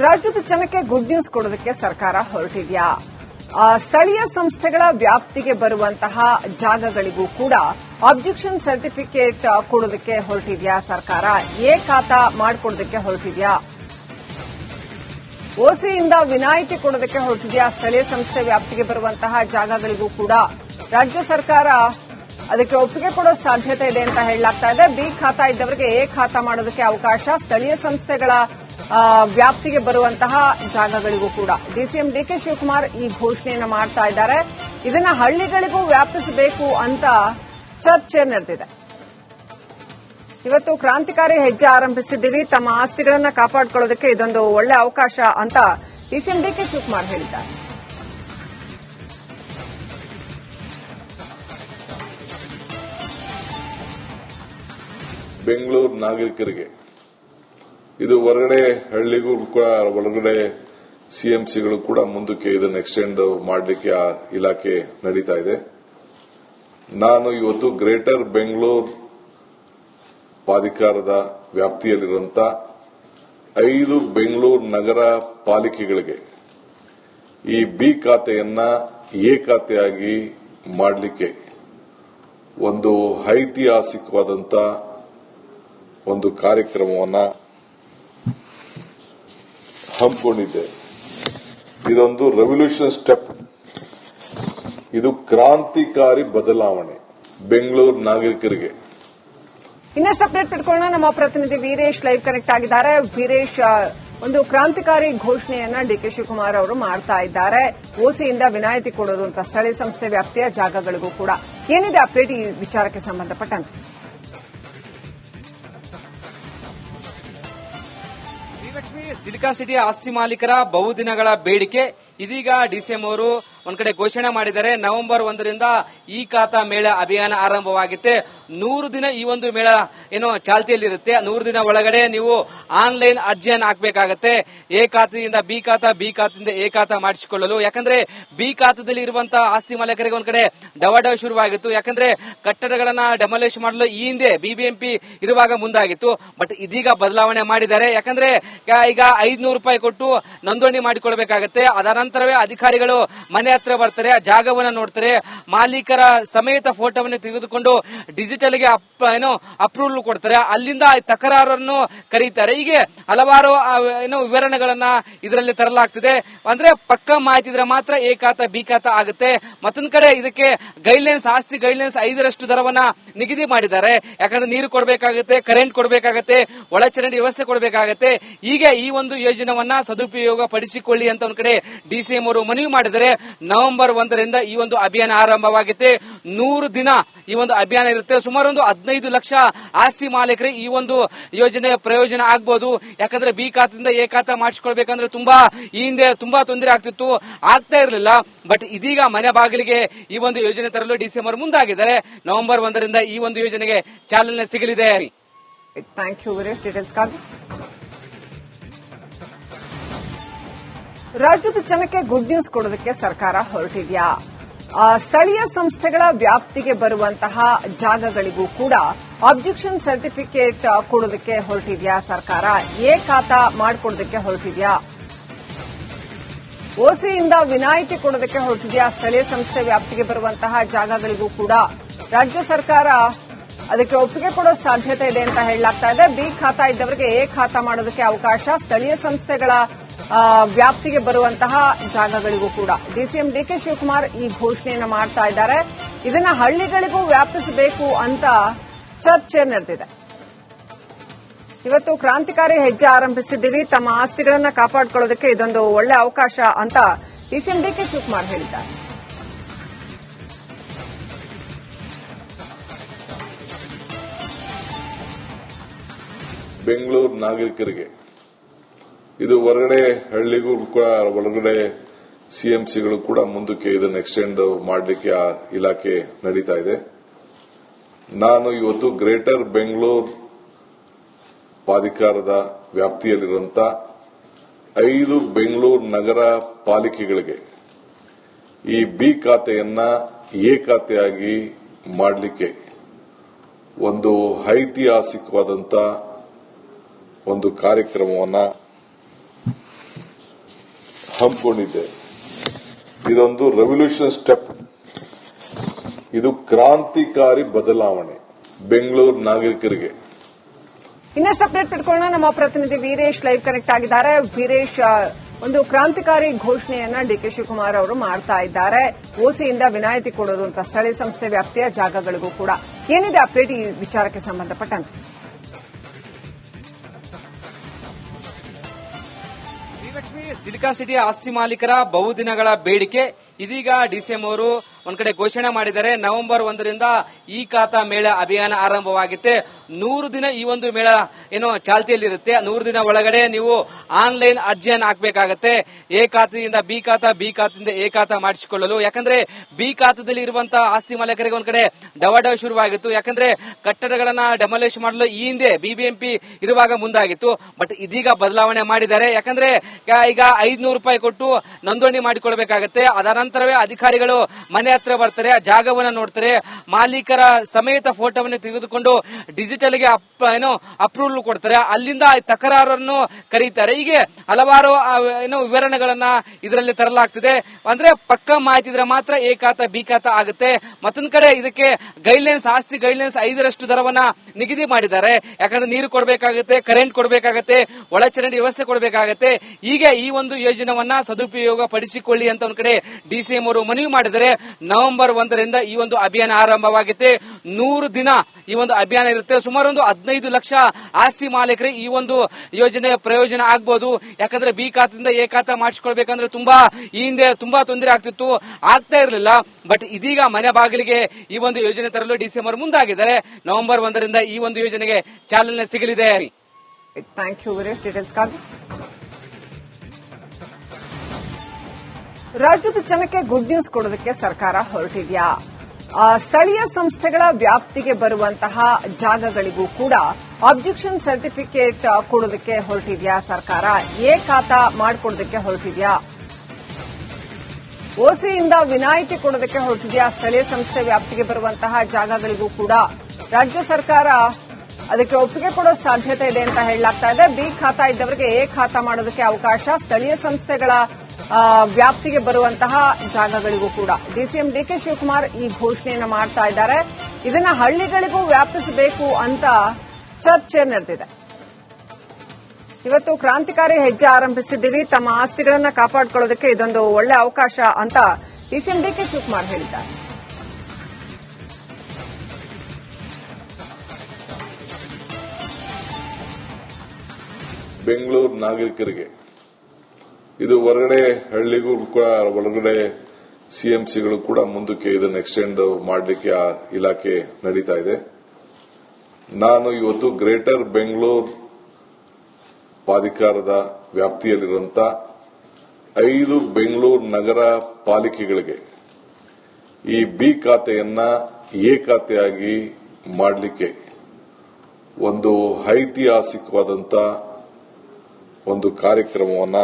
ರಾಜ್ಯದ ಜನಕ್ಕೆ good news ಕೊಡೋದಕ್ಕೆ ಸರ್ಕಾರ ಹೊರಟಿದ್ಯಾ? ಸ್ಥಳೀಯ ಸಂಸ್ಥೆಗಳ ವ್ಯಾಪ್ತಿಗೆ ಬರುವಂತಹ ಜಾಗಗಳಿಗೂ ಕೂಡ ಅಬ್ಜೆಕ್ಷನ್ ಸರ್ಟಿಫಿಕೇಟ್ ಕೊಡೋದಕ್ಕೆ ಹೊರಟಿದ್ಯಾ ಸರ್ಕಾರ? ಎ ಖಾತಾ ಮಾಡಿಕೊಡೋದಕ್ಕೆ ಹೊರಟಿದೆಯಾ? ಓಸಿಯಿಂದ ವಿನಾಯಿತಿ ಕೊಡೋದಕ್ಕೆ ಹೊರಟಿದ್ಯಾ? ಸ್ಥಳೀಯ ಸಂಸ್ಥೆ ವ್ಯಾಪ್ತಿಗೆ ಬರುವಂತಹ ಜಾಗಗಳಿಗೂ ಕೂಡ ರಾಜ್ಯ ಸರ್ಕಾರ ಅದಕ್ಕೆ ಒಪ್ಪಿಗೆ ಕೊಡೋ ಸಾಧ್ಯತೆ ಇದೆ ಅಂತ ಹೇಳಲಾಗ್ತಾ ಇದೆ. ಬಿ ಖಾತಾ ಇದ್ದವರಿಗೆ ಎ ಖಾತಾ ಮಾಡೋದಕ್ಕೆ ಅವಕಾಶ. ಸ್ಥಳೀಯ ಸಂಸ್ಥೆಗಳ ವ್ಯಾಪ್ತಿಗೆ ಬರುವಂತಹ ಜಾಗಗಳಿಗೂ ಕೂಡ. ಡಿಸಿಎಂ ಡಿಕೆ ಶಿವಕುಮಾರ್ ಈ ಘೋಷಣೆಯನ್ನು ಮಾಡ್ತಾ ಇದ್ದಾರೆ. ಇದನ್ನ ಹಳ್ಳಿಗಳಿಗೂ ವ್ಯಾಪಿಸಬೇಕು ಅಂತ ಚರ್ಚೆ ನಡೆದಿದೆ. ಇವತ್ತು ಕ್ರಾಂತಿಕಾರಿ ಹೆಜ್ಜೆ ಆರಂಭಿಸಿದ್ದೀವಿ. ತಮ್ಮ ಆಸ್ತಿಗಳನ್ನ ಕಾಪಾಡಿಕೊಳ್ಳೋದಕ್ಕೆ ಇದೊಂದು ಒಳ್ಳೆ ಅವಕಾಶ ಅಂತ ಡಿಸಿಎಂ ಡಿಕೆ ಶಿವಕುಮಾರ್ ಹೇಳಿದ್ದಾರೆ. ಬೆಂಗಳೂರು ನಾಗರಿಕರಿಗೆ ಇದು ಹೊರಗಡೆ ಹಳ್ಳಿಗೂ ಕೂಡ ಒಳಗಡೆ ಸಿಎಂಸಿಗಳು ಕೂಡ ಮುಂದಕ್ಕೆ ಇದನ್ನು ಎಕ್ಸ್ಟೆಂಡ್ ಮಾಡಲಿಕ್ಕೆ ಆ ಇಲಾಖೆ ನಡೀತಾ ಇದೆ. ನಾನು ಇವತ್ತು ಗ್ರೇಟರ್ ಬೆಂಗಳೂರು ಪ್ರಾಧಿಕಾರದ ವ್ಯಾಪ್ತಿಯಲ್ಲಿರುವಂತ ಐದು ಬೆಂಗಳೂರು ನಗರ ಪಾಲಿಕೆಗಳಿಗೆ ಈ ಬಿ ಖಾತೆಯನ್ನ ಎ ಖಾತೆಯಾಗಿ ಮಾಡಲಿಕ್ಕೆ ಒಂದು ಐತಿಹಾಸಿಕವಾದಂಥ ಒಂದು ಕಾರ್ಯಕ್ರಮವನ್ನ ಹಮ್ಮಿಕೊಂಡಿದ್ದೆ ಇದೊಂದು ರೆವಲ್ಯೂಷನ್ ಸ್ಟೆಪ್ ಇದು ಕ್ರಾಂತಿಕಾರಿ ಬದಲಾವಣೆ, ಬೆಂಗಳೂರು ನಾಗರಿಕರಿಗೆ. ಇನ್ನಷ್ಟು ಅಪ್ಡೇಟ್ ಪಡ್ಕೊಳ್ಳೋಣ ನಮ್ಮ ಪ್ರತಿನಿಧಿ ವೀರೇಶ್ ಲೈವ್ ಕನೆಕ್ಟ್ ಆಗಿದ್ದಾರೆ. ವೀರೇಶ್ ಒಂದು ಕ್ರಾಂತಿಕಾರಿ ಘೋಷಣೆಯನ್ನ ಡಿ ಕೆ ಶಿವಕುಮಾರ್ ಅವರು ಮಾಡ್ತಾ ಇದ್ದಾರೆ. ಓಸಿಯಿಂದ ವಿನಾಯಿತಿ ಕೊಡೋದು ಅಂತ ಸ್ಥಳೀಯ ಸಂಸ್ಥೆ ವ್ಯಾಪ್ತಿಯ ಜಾಗಗಳಿಗೂ ಕೂಡ. ಏನಿದೆ ಅಪ್ಡೇಟ್ ಈ ವಿಚಾರಕ್ಕೆ ಸಂಬಂಧಪಟ್ಟಂತೆ? ಶ್ರೀಲಕ್ಷ್ಮಿ ಸಿಲಿಕಾನ್ ಸಿಟಿ ಆಸ್ತಿ ಮಾಲೀಕರ ಬಹುದಿನಗಳ ಬೇಡಿಕೆ. ಇದೀಗ ಡಿಸಿಎಂ ಅವರು ಒಂದ್ ಕಡೆ ಘೋಷಣೆ ಮಾಡಿದ್ದಾರೆ ನವೆಂಬರ್ ಒಂದರಿಂದ ಈ ಖಾತಾ ಮೇಳ ಅಭಿಯಾನ ಆರಂಭವಾಗುತ್ತೆ. ನೂರು ದಿನ ಈ ಒಂದು ಮೇಳ ಏನು ಚಾಲ್ತಿಯಲ್ಲಿರುತ್ತೆ. ನೂರು ದಿನ ಒಳಗಡೆ ನೀವು ಆನ್ಲೈನ್ ಅರ್ಜಿಯನ್ನು ಹಾಕಬೇಕಾಗತ್ತೆ. ಎ ಖಾತೆಯಿಂದ ಬಿ ಖಾತಾ, ಬಿ ಖಾತೆಯಿಂದ ಎ ಖಾತಾ ಮಾಡಿಸಿಕೊಳ್ಳಲು. ಯಾಕಂದ್ರೆ ಬಿ ಖಾತದಲ್ಲಿ ಇರುವಂತಹ ಆಸ್ತಿ ಮಾಲೀಕರಿಗೆ ಒಂದ್ ಕಡೆ ಡವಡವ ಶುರುವಾಗಿತ್ತು. ಯಾಕಂದ್ರೆ ಕಟ್ಟಡಗಳನ್ನ ಡೆಮಾಲಿಷ್ ಮಾಡಲು ಈ ಹಿಂದೆ ಬಿಬಿಎಂಪಿ ಇರುವಾಗ ಮುಂದಾಗಿತ್ತು. ಬಟ್ ಇದೀಗ ಬದಲಾವಣೆ ಮಾಡಿದ್ದಾರೆ. ಯಾಕಂದ್ರೆ ಈಗ ಐದ್ನೂರು ರೂಪಾಯಿ ಕೊಟ್ಟು ನೋಂದಣಿ ಮಾಡಿಕೊಳ್ಬೇಕಾಗತ್ತೆ. ಅದರ ನಂತರವೇ ಅಧಿಕಾರಿಗಳು ಮನೆ ಹತ್ರ ಬರ್ತಾರೆ, ಆ ಜಾಗವನ್ನ ನೋಡ್ತಾರೆ. ಮಾಲೀಕರ ಸಮೇತ ಫೋಟೋವನ್ನು ತೆಗೆದುಕೊಂಡು ಡಿಜಿಟಲ್ಗೆ ಅಪ್- ಏನು ಅಪ್ರೂವಲ್ ಕೊಡ್ತಾರೆ. ಅಲ್ಲಿಂದ ತಕರಾರನ್ನು ಕರೀತಾರೆ. ಹೀಗೆ ಹಲವಾರು ಏನೋ, ವಿವರಣೆಗಳನ್ನ ಇದರಲ್ಲಿ ತರಲಾಗ್ತಿದೆ. ಅಂದ್ರೆ ಪಕ್ಕ ಮಾಹಿತಿ ಇದ್ರೆ ಮಾತ್ರ ಏಕಾತ ಬಿಕಾತ ಆಗುತ್ತೆ. ಮತ್ತೊಂದ್ ಕಡೆ ಇದಕ್ಕೆ ಗೈಡ್ಲೈನ್ಸ್ ಆಸ್ತಿ ಗೈಡ್ಲೈನ್ಸ್ ಐದರಷ್ಟು ದರವನ್ನ ನಿಗದಿ ಮಾಡಿದ್ದಾರೆ. ಯಾಕಂದ್ರೆ ನೀರು ಕೊಡಬೇಕಾಗುತ್ತೆ ಕರೆಂಟ್ ಕೊಡಬೇಕಾಗತ್ತೆ, ಒಳಚರಂಡಿ ವ್ಯವಸ್ಥೆ ಕೊಡಬೇಕಾಗತ್ತೆ. ಹೀಗೆ ಈ ಒಂದು ಯೋಜನೆಯನ್ನ ಸದುಪಯೋಗ ಪಡಿಸಿಕೊಳ್ಳಿ ಅಂತ ಒಂದ್ ಕಡೆ ಡಿಸಿಎಂ ಅವರು ಮನವಿ ಮಾಡಿದರೆ ನವೆಂಬರ್ ಒಂದರಿಂದ ಈ ಒಂದು ಅಭಿಯಾನ ಆರಂಭವಾಗಿದೆ ನೂರು ದಿನ ಈ ಒಂದು ಅಭಿಯಾನ ಇರುತ್ತೆ. ಸುಮಾರು ಒಂದು ಹದಿನೈದು ಲಕ್ಷ ಆಸ್ತಿ ಮಾಲೀಕರಿಗೆ ಈ ಒಂದು ಯೋಜನೆಯ ಪ್ರಯೋಜನ ಆಗ್ಬಹುದು ಯಾಕಂದ್ರೆ ಬಿ ಖಾತೆಯಿಂದ ಎ ಖಾತೆ ಮಾಡಿಸ್ಕೊಳ್ಬೇಕಂದ್ರೆ ತುಂಬಾ ಈ ಹಿಂದೆ ತುಂಬಾ ತೊಂದರೆ ಆಗ್ತಿತ್ತು. ಆಗ್ತಾ ಇರಲಿಲ್ಲ. ಬಟ್ ಇದೀಗ ಮನೆ ಬಾಗಿಲಿಗೆ ಈ ಒಂದು ಯೋಜನೆ ತರಲು ಡಿಸೆಂಬರ್ ಮುಂದಾಗಿದ್ದಾರೆ. ನವೆಂಬರ್ ಒಂದರಿಂದ ಈ ಒಂದು ಯೋಜನೆಗೆ ಚಾಲನೆ ಸಿಗಲಿದೆ. ಥ್ಯಾಂಕ್ ಯು ರಾಜ್ಯದ ಜನಕ್ಕೆ ಗುಡ್ ನ್ಯೂಸ್ ಕೊಡೋದಕ್ಕೆ ಸರ್ಕಾರ ಹೊರಟಿದ್ಯಾ? ಸ್ಥಳೀಯ ಸಂಸ್ಥೆಗಳ ವ್ಯಾಪ್ತಿಗೆ ಬರುವಂತಹ ಜಾಗಗಳಿಗೂ ಕೂಡ ಅಬ್ಜೆಕ್ಷನ್ ಸರ್ಟಿಫಿಕೇಟ್ ಕೊಡೋದಕ್ಕೆ ಹೊರಟಿದ್ಯಾ ಸರ್ಕಾರ? ಎ ಖಾತಾ ಮಾಡಿಕೊಡೋದಕ್ಕೆ ಹೊರಟಿದೆಯಾ? ಓಸಿಯಿಂದ ವಿನಾಯಿತಿ ಕೊಡೋದಕ್ಕೆ ಹೊರಟಿದ್ಯಾ ಸ್ಥಳೀಯ ಸಂಸ್ಥೆ ವ್ಯಾಪ್ತಿಗೆ ಬರುವಂತಹ ಜಾಗಗಳಿಗೂ ಕೂಡ? ರಾಜ್ಯ ಸರ್ಕಾರ ಅದಕ್ಕೆ ಒಪ್ಪಿಗೆ ಕೊಡೋ ಸಾಧ್ಯತೆ ಇದೆ ಅಂತ ಹೇಳಲಾಗ್ತಾ ಇದೆ. ಬಿ ಖಾತಾ ಇದ್ದವರಿಗೆ ಎ ಖಾತಾ ಮಾಡೋದಕ್ಕೆ ಅವಕಾಶ. ಸ್ಥಳೀಯ ಸಂಸ್ಥೆಗಳ ವ್ಯಾಪ್ತಿಗೆ ಬರುವಂತಹ ಜಾಗಗಳಿಗೂ ಕೂಡ. ಡಿಸಿಎಂ ಡಿಕೆ ಶಿವಕುಮಾರ್ ಈ ಘೋಷಣೆಯನ್ನು ಮಾಡ್ತಾ ಇದ್ದಾರೆ. ಇದನ್ನ ಹಳ್ಳಿಗಳಿಗೂ ವ್ಯಾಪಿಸಬೇಕು ಅಂತ ಚರ್ಚೆ ನಡೆದಿದೆ. ಇವತ್ತು ಕ್ರಾಂತಿಕಾರಿ ಹೆಜ್ಜೆ ಆರಂಭಿಸಿದ್ದೀವಿ. ತಮ್ಮ ಆಸ್ತಿಗಳನ್ನ ಕಾಪಾಡಿಕೊಳ್ಳೋದಕ್ಕೆ ಇದೊಂದು ಒಳ್ಳೆ ಅವಕಾಶ ಅಂತ ಡಿಸಿಎಂ ಡಿಕೆ ಶಿವಕುಮಾರ್ ಹೇಳಿದ್ದಾರೆ. ಬೆಂಗಳೂರು ನಾಗರಿಕರಿಗೆ ಇದು ಹೊರಗಡೆ ಹಳ್ಳಿಗೂ ಕೂಡ ಒಳಗಡೆ ಸಿಎಂಸಿಗಳು ಕೂಡ ಮುಂದಕ್ಕೆ ಇದನ್ನು ಎಕ್ಸ್ಟೆಂಡ್ ಮಾಡಲಿಕ್ಕೆ ಆ ಇಲಾಖೆ ನಡೀತಾ ಇದೆ. ನಾನು ಇವತ್ತು ಗ್ರೇಟರ್ ಬೆಂಗಳೂರು ಪ್ರಾಧಿಕಾರದ ವ್ಯಾಪ್ತಿಯಲ್ಲಿರುವಂತ ಐದು ಬೆಂಗಳೂರು ನಗರ ಪಾಲಿಕೆಗಳಿಗೆ ಈ ಬಿ ಖಾತೆಯನ್ನ ಎ ಖಾತೆಯಾಗಿ ಮಾಡಲಿಕ್ಕೆ ಒಂದು ಐತಿಹಾಸಿಕವಾದಂಥ ಒಂದು ಕಾರ್ಯಕ್ರಮವನ್ನ ಹಮ್ಮಿಕೊಂಡಿದ್ದೆ ಇದೊಂದು ರೆವಲ್ಯೂಷನ್ ಸ್ಟೆಪ್ ಇದು ಕ್ರಾಂತಿಕಾರಿ ಬದಲಾವಣೆ, ಬೆಂಗಳೂರು ನಾಗರಿಕರಿಗೆ. ಇನ್ನಷ್ಟು ಅಪ್ಡೇಟ್ ಪಡ್ಕೊಳ್ಳೋಣ ನಮ್ಮ ಪ್ರತಿನಿಧಿ ವೀರೇಶ್ ಲೈವ್ ಕನೆಕ್ಟ್ ಆಗಿದ್ದಾರೆ. ವೀರೇಶ್ ಒಂದು ಕ್ರಾಂತಿಕಾರಿ ಘೋಷಣೆಯನ್ನ ಡಿ ಕೆ ಶಿವಕುಮಾರ್ ಅವರು ಮಾಡ್ತಾ ಇದ್ದಾರೆ. ಓಸಿಯಿಂದ ವಿನಾಯಿತಿ ಕೊಡೋದು ಅಂತ ಸ್ಥಳೀಯ ಸಂಸ್ಥೆ ವ್ಯಾಪ್ತಿಯ ಜಾಗಗಳಿಗೂ ಕೂಡ. ಏನಿದೆ ಅಪ್ಡೇಟ್ ಈ ವಿಚಾರಕ್ಕೆ ಸಂಬಂಧಪಟ್ಟಂತೆ? ಸಿಲಿಕಾನ್ ಸಿಟಿ ಆಸ್ತಿ ಮಾಲೀಕರ ಬಹುದಿನಗಳ ಬೇಡಿಕೆ. ಇದೀಗ ಡಿಸಿಎಂ ಅವರು ಒಂದ್ ಕಡೆ ಘೋಷಣೆ ಮಾಡಿದ್ದಾರೆ ನವೆಂಬರ್ ಒಂದರಿಂದ ಈ ಖಾತಾ ಮೇಳ ಅಭಿಯಾನ ಆರಂಭವಾಗುತ್ತೆ. ನೂರು ದಿನ ಈ ಒಂದು ಮೇಳ ಏನು ಚಾಲ್ತಿಯಲ್ಲಿರುತ್ತೆ. ನೂರು ದಿನ ಒಳಗಡೆ ನೀವು ಆನ್ಲೈನ್ ಅರ್ಜಿಯನ್ನು ಹಾಕಬೇಕಾಗತ್ತೆ. ಎ ಖಾತೆಯಿಂದ ಬಿ ಖಾತಾ, ಬಿ ಖಾತೆಯಿಂದ ಎ ಖಾತಾ ಮಾಡಿಸಿಕೊಳ್ಳಲು. ಯಾಕಂದ್ರೆ ಬಿ ಖಾತದಲ್ಲಿ ಇರುವಂತಹ ಆಸ್ತಿ ಮಾಲೀಕರಿಗೆ ಒಂದ್ ಕಡೆ ಡವಡವ ಶುರುವಾಗಿತ್ತು. ಯಾಕಂದ್ರೆ ಕಟ್ಟಡಗಳನ್ನ ಡೆಮಾಲಿಷ್ ಮಾಡಲು ಈ ಹಿಂದೆ ಬಿಬಿಎಂಪಿ ಇರುವಾಗ ಮುಂದಾಗಿತ್ತು. ಬಟ್ ಇದೀಗ ಬದಲಾವಣೆ ಮಾಡಿದ್ದಾರೆ. ಯಾಕಂದ್ರೆ ಈಗ ಐದ್ನೂರು ರೂಪಾಯಿ ಕೊಟ್ಟು ನೋಂದಣಿ ಮಾಡಿಕೊಳ್ಬೇಕಾಗತ್ತೆ. ಅದರ ನಂತರವೇ ಅಧಿಕಾರಿಗಳು ಮನೆ ಹತ್ರ ಬರ್ತಾರೆ, ಆ ಜಾಗವನ್ನ ನೋಡ್ತಾರೆ. ಮಾಲೀಕರ ಸಮೇತ ಫೋಟೋವನ್ನು ತೆಗೆದುಕೊಂಡು ಡಿಜಿಟಲ್ಗೆ ಅಪ್- ಏನು ಅಪ್ರೂವಲ್ ಕೊಡ್ತಾರೆ. ಅಲ್ಲಿಂದ ತಕರಾರನ್ನು ಕರೀತಾರೆ. ಹೀಗೆ ಹಲವಾರು ಏನೋ, ವಿವರಣೆಗಳನ್ನ ಇದರಲ್ಲಿ ತರಲಾಗ್ತಿದೆ. ಅಂದ್ರೆ ಪಕ್ಕ ಮಾಹಿತಿ ಇದ್ರೆ ಮಾತ್ರ ಏಕಾತ ಬಿಕಾತ ಆಗುತ್ತೆ. ಮತ್ತೊಂದ್ ಕಡೆ ಇದಕ್ಕೆ ಗೈಡ್ಲೈನ್ಸ್ ಆಸ್ತಿ ಗೈಡ್ಲೈನ್ಸ್ ಐದರಷ್ಟು ದರವನ್ನ ನಿಗದಿ ಮಾಡಿದ್ದಾರೆ. ಯಾಕಂದ್ರೆ ನೀರು ಕೊಡಬೇಕಾಗುತ್ತೆ ಕರೆಂಟ್ ಕೊಡಬೇಕಾಗತ್ತೆ, ಒಳಚರಂಡಿ ವ್ಯವಸ್ಥೆ ಕೊಡಬೇಕಾಗತ್ತೆ. ಹೀಗೆ ಈ ಒಂದು ಯೋಜನೆಯನ್ನ ಸದುಪಯೋಗ ಪಡಿಸಿಕೊಳ್ಳಿ ಅಂತ ಒಂದ್ ಕಡೆ ಡಿಸಿಎಂ ಅವರು ಮನವಿ ಮಾಡಿದರೆ ನವೆಂಬರ್ ಒಂದರಿಂದ ಈ ಒಂದು ಅಭಿಯಾನ ಆರಂಭವಾಗಿದೆ ನೂರು ದಿನ ಈ ಒಂದು ಅಭಿಯಾನ ಇರುತ್ತೆ. ಸುಮಾರು ಒಂದು ಹದಿನೈದು ಲಕ್ಷ ಆಸ್ತಿ ಮಾಲೀಕರಿಗೆ ಈ ಒಂದು ಯೋಜನೆಯ ಪ್ರಯೋಜನ ಆಗ್ಬಹುದು ಯಾಕಂದ್ರೆ ಬಿ ಖಾತೆಯಿಂದ ಎ ಖಾತೆ ಮಾಡಿಸ್ಕೊಳ್ಬೇಕಂದ್ರೆ ತುಂಬಾ ಈ ಹಿಂದೆ ತುಂಬಾ ತೊಂದರೆ ಆಗ್ತಿತ್ತು. ಆಗ್ತಾ ಇರಲಿಲ್ಲ. ಬಟ್ ಇದೀಗ ಮನೆ ಬಾಗಿಲಿಗೆ ಈ ಒಂದು ಯೋಜನೆ ತರಲು ಡಿಸೆಂಬರ್ ಮುಂದಾಗಿದ್ದಾರೆ. ನವೆಂಬರ್ ಒಂದರಿಂದ ಈ ಒಂದು ಯೋಜನೆಗೆ ಚಾಲನೆ ಸಿಗಲಿದೆ. ಥ್ಯಾಂಕ್ ಯು ರಾಜ್ಯದ ಜನಕ್ಕೆ ಗುಡ್ ನ್ಯೂಸ್ ಕೊಡೋದಕ್ಕೆ ಸರ್ಕಾರ ಹೊರಟಿದ್ಯಾ? ಸ್ಥಳೀಯ ಸಂಸ್ಥೆಗಳ ವ್ಯಾಪ್ತಿಗೆ ಬರುವಂತಹ ಜಾಗಗಳಿಗೂ ಕೂಡ ಅಬ್ಜೆಕ್ಷನ್ ಸರ್ಟಿಫಿಕೇಟ್ ಕೊಡೋದಕ್ಕೆ ಹೊರಟಿದ್ಯಾ ಸರ್ಕಾರ? ಎ ಖಾತಾ ಮಾಡಿಕೊಡೋದಕ್ಕೆ ಹೊರಟಿದೆಯಾ? ಓಸಿಯಿಂದ ವಿನಾಯಿತಿ ಕೊಡೋದಕ್ಕೆ ಹೊರಟಿದೆಯಾ ಸ್ಥಳೀಯ ಸಂಸ್ಥೆ ವ್ಯಾಪ್ತಿಗೆ ಬರುವಂತಹ ಜಾಗಗಳಿಗೂ ಕೂಡ? ರಾಜ್ಯ ಸರ್ಕಾರ ಅದಕ್ಕೆ ಒಪ್ಪಿಗೆ ಕೊಡೋ ಸಾಧ್ಯತೆ ಇದೆ ಅಂತ ಹೇಳಲಾಗ್ತಾ ಇದೆ. ಬಿ ಖಾತಾ ಇದ್ದವರಿಗೆ ಎ ಖಾತಾ ಮಾಡೋದಕ್ಕೆ ಅವಕಾಶ. ಸ್ಥಳೀಯ ಸಂಸ್ಥೆಗಳ ವ್ಯಾಪ್ತಿಗೆ ಬರುವಂತಹ ಜಾಗಗಳಿಗೂ ಕೂಡ. ಡಿಸಿಎಂ ಡಿಕೆ ಶಿವಕುಮಾರ್ ಈ ಘೋಷಣೆಯನ್ನು ಮಾಡ್ತಾ ಇದ್ದಾರೆ. ಇದನ್ನ ಹಳ್ಳಿಗಳಿಗೂ ವ್ಯಾಪಿಸಬೇಕು ಅಂತ ಚರ್ಚೆ ನಡೆದಿದೆ. ಇವತ್ತು ಕ್ರಾಂತಿಕಾರಿ ಹೆಜ್ಜೆ ಆರಂಭಿಸಿದ್ದೀವಿ. ತಮ್ಮ ಆಸ್ತಿಗಳನ್ನ ಕಾಪಾಡಿಕೊಳ್ಳೋದಕ್ಕೆ ಇದೊಂದು ಒಳ್ಳೆ ಅವಕಾಶ ಅಂತ ಡಿಸಿಎಂ ಡಿಕೆ ಶಿವಕುಮಾರ್ ಹೇಳಿದ್ದಾರೆ. ಬೆಂಗಳೂರು ನಾಗರಿಕರಿಗೆ ಇದು ಹೊರಗಡೆ ಹಳ್ಳಿಗೂ ಕೂಡ ಒಳಗಡೆ ಸಿಎಂಸಿಗಳು ಕೂಡ ಮುಂದಕ್ಕೆ ಇದನ್ನು ಎಕ್ಸ್ಟೆಂಡ್ ಮಾಡಲಿಕ್ಕೆ ಆ ಇಲಾಖೆ ನಡೀತಾ ಇದೆ. ನಾನು ಇವತ್ತು ಗ್ರೇಟರ್ ಬೆಂಗಳೂರು ಪ್ರಾಧಿಕಾರದ ವ್ಯಾಪ್ತಿಯಲ್ಲಿರುವಂತ ಐದು ಬೆಂಗಳೂರು ನಗರ ಪಾಲಿಕೆಗಳಿಗೆ ಈ ಬಿ ಖಾತೆಯನ್ನ ಎ ಖಾತೆಯಾಗಿ ಮಾಡಲಿಕ್ಕೆ ಒಂದು ಐತಿಹಾಸಿಕವಾದಂಥ ಒಂದು ಕಾರ್ಯಕ್ರಮವನ್ನ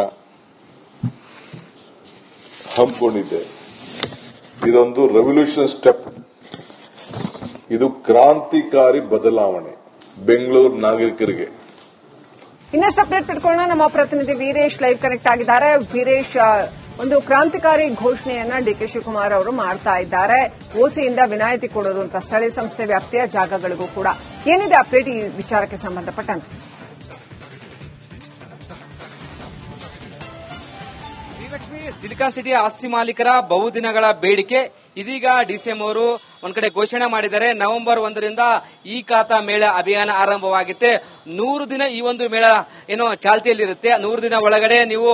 ಹಮ್ಮಿಕೊಂಡಿದ್ದೆ ಇದೊಂದು ರೆವಲ್ಯೂಷನ್ ಸ್ಟೆಪ್ ಇದು ಕ್ರಾಂತಿಕಾರಿ ಬದಲಾವಣೆ, ಬೆಂಗಳೂರು ನಾಗರಿಕರಿಗೆ. ಇನ್ನಷ್ಟು ಅಪ್ಡೇಟ್ ಪಡ್ಕೊಳ್ಳೋಣ ನಮ್ಮ ಪ್ರತಿನಿಧಿ ವೀರೇಶ್ ಲೈವ್ ಕನೆಕ್ಟ್ ಆಗಿದ್ದಾರೆ. ವೀರೇಶ್ ಒಂದು ಕ್ರಾಂತಿಕಾರಿ ಘೋಷಣೆಯನ್ನ ಡಿ ಕೆ ಶಿವಕುಮಾರ್ ಅವರು ಮಾಡ್ತಾ ಇದ್ದಾರೆ. ಓಸಿಯಿಂದ ವಿನಾಯಿತಿ ಕೊಡೋದು ಅಂತ ಸ್ಥಳೀಯ ಸಂಸ್ಥೆ ವ್ಯಾಪ್ತಿಯ ಜಾಗಗಳಿಗೂ ಕೂಡ. ಏನಿದೆ ಅಪ್ಡೇಟ್ ಈ ವಿಚಾರಕ್ಕೆ ಸಂಬಂಧಪಟ್ಟಂತೆ? ಶ್ರೀಲಕ್ಷ್ಮಿ ಸಿಲಿಕಾನ್ ಸಿಟಿ ಆಸ್ತಿ ಮಾಲೀಕರ ಬಹುದಿನಗಳ ಬೇಡಿಕೆ. ಇದೀಗ ಡಿಸಿಎಂ ಅವರು ಒಂದ್ ಕಡೆ ಘೋಷಣೆ ಮಾಡಿದ್ದಾರೆ ನವೆಂಬರ್ ಒಂದರಿಂದ ಈ ಖಾತಾ ಮೇಳ ಅಭಿಯಾನ ಆರಂಭವಾಗುತ್ತೆ. ನೂರು ದಿನ ಈ ಒಂದು ಮೇಳ ಏನು ಚಾಲ್ತಿಯಲ್ಲಿರುತ್ತೆ. ನೂರು ದಿನ ಒಳಗಡೆ ನೀವು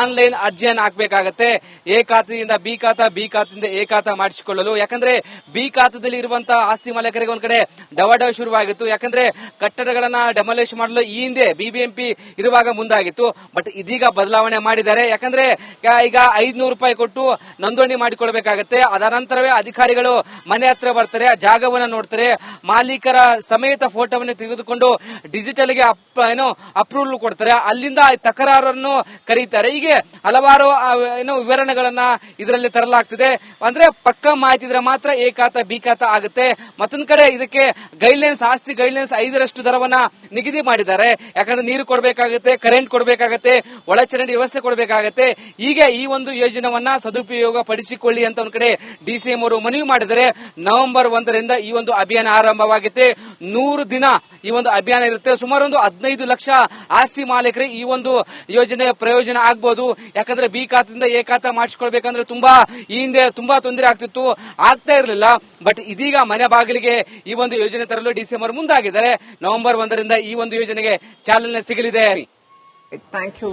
ಆನ್ಲೈನ್ ಅರ್ಜಿಯನ್ನು ಹಾಕಬೇಕಾಗತ್ತೆ. ಎ ಖಾತೆಯಿಂದ ಬಿ ಖಾತಾ, ಬಿ ಖಾತೆಯಿಂದ ಎ ಖಾತಾ ಮಾಡಿಸಿಕೊಳ್ಳಲು. ಯಾಕಂದ್ರೆ ಬಿ ಖಾತದಲ್ಲಿ ಇರುವಂತಹ ಆಸ್ತಿ ಮಾಲೀಕರಿಗೆ ಒಂದ್ ಕಡೆ ಡವಡವ ಶುರುವಾಗಿತ್ತು. ಯಾಕಂದ್ರೆ ಕಟ್ಟಡಗಳನ್ನ ಡೆಮಾಲಿಷ್ ಮಾಡಲು ಈ ಹಿಂದೆ ಬಿಬಿಎಂಪಿ ಇರುವಾಗ ಮುಂದಾಗಿತ್ತು. ಬಟ್ ಇದೀಗ ಬದಲಾವಣೆ ಮಾಡಿದ್ದಾರೆ. ಯಾಕಂದ್ರೆ ಈಗ ಐದ್ನೂರು ರೂಪಾಯಿ ಕೊಟ್ಟು ನೋಂದಣಿ ಮಾಡಿಕೊಳ್ಬೇಕಾಗತ್ತೆ. ಅದರ ನಂತರವೇ ಅಧಿಕಾರಿಗಳು ಮನೆ ಹತ್ರ ಬರ್ತಾರೆ, ಆ ಜಾಗವನ್ನ ನೋಡ್ತಾರೆ. ಮಾಲೀಕರ ಸಮೇತ ಫೋಟೋವನ್ನು ತೆಗೆದುಕೊಂಡು ಡಿಜಿಟಲ್ಗೆ ಅಪ್- ಏನು ಅಪ್ರೂವಲ್ ಕೊಡ್ತಾರೆ. ಅಲ್ಲಿಂದ ತಕರಾರನ್ನು ಕರೀತಾರೆ. ಹೀಗೆ ಹಲವಾರು ಏನೋ, ವಿವರಣೆಗಳನ್ನ ಇದರಲ್ಲಿ ತರಲಾಗ್ತಿದೆ. ಅಂದ್ರೆ ಪಕ್ಕ ಮಾಹಿತಿ ಇದ್ರೆ ಮಾತ್ರ ಏಕಾತ ಬಿಕಾತ ಆಗುತ್ತೆ. ಮತ್ತೊಂದ್ ಕಡೆ ಇದಕ್ಕೆ ಗೈಡ್ಲೈನ್ಸ್ ಆಸ್ತಿ ಗೈಡ್ಲೈನ್ಸ್ ಐದರಷ್ಟು ದರವನ್ನ ನಿಗದಿ ಮಾಡಿದ್ದಾರೆ. ಯಾಕಂದ್ರೆ ನೀರು ಕೊಡಬೇಕಾಗುತ್ತೆ ಕರೆಂಟ್ ಕೊಡಬೇಕಾಗತ್ತೆ, ಒಳಚರಂಡಿ ವ್ಯವಸ್ಥೆ ಕೊಡಬೇಕಾಗತ್ತೆ. ಹೀಗೆ ಈ ಒಂದು ಯೋಜನೆಯನ್ನ ಸದುಪಯೋಗ ಪಡಿಸಿಕೊಳ್ಳಿ ಅಂತ ಒಂದ್ ಕಡೆ ಡಿಸಿಎಂ ಅವರು ಮನವಿ ಮಾಡಿದರೆ ನವೆಂಬರ್ ಒಂದರಿಂದ ಈ ಒಂದು ಅಭಿಯಾನ ಆರಂಭವಾಗಿದೆ ನೂರು ದಿನ ಈ ಒಂದು ಅಭಿಯಾನ ಇರುತ್ತೆ. ಸುಮಾರು ಒಂದು ಹದಿನೈದು ಲಕ್ಷ ಆಸ್ತಿ ಮಾಲೀಕರಿಗೆ ಈ ಒಂದು ಯೋಜನೆಯ ಪ್ರಯೋಜನ ಆಗ್ಬಹುದು ಯಾಕಂದ್ರೆ ಬಿ ಖಾತೆಯಿಂದ ಎ ಖಾತೆ ಮಾಡಿಸ್ಕೊಳ್ಬೇಕಂದ್ರೆ ತುಂಬಾ ಈ ಹಿಂದೆ ತುಂಬಾ ತೊಂದರೆ ಆಗ್ತಿತ್ತು. ಆಗ್ತಾ ಇರಲಿಲ್ಲ. ಬಟ್ ಇದೀಗ ಮನೆ ಬಾಗಿಲಿಗೆ ಈ ಒಂದು ಯೋಜನೆ ತರಲು ಡಿಸೆಂಬರ್ ಮುಂದಾಗಿದ್ದಾರೆ. ನವೆಂಬರ್ ಒಂದರಿಂದ ಈ ಒಂದು ಯೋಜನೆಗೆ ಚಾಲನೆ ಸಿಗಲಿದೆ. Thank you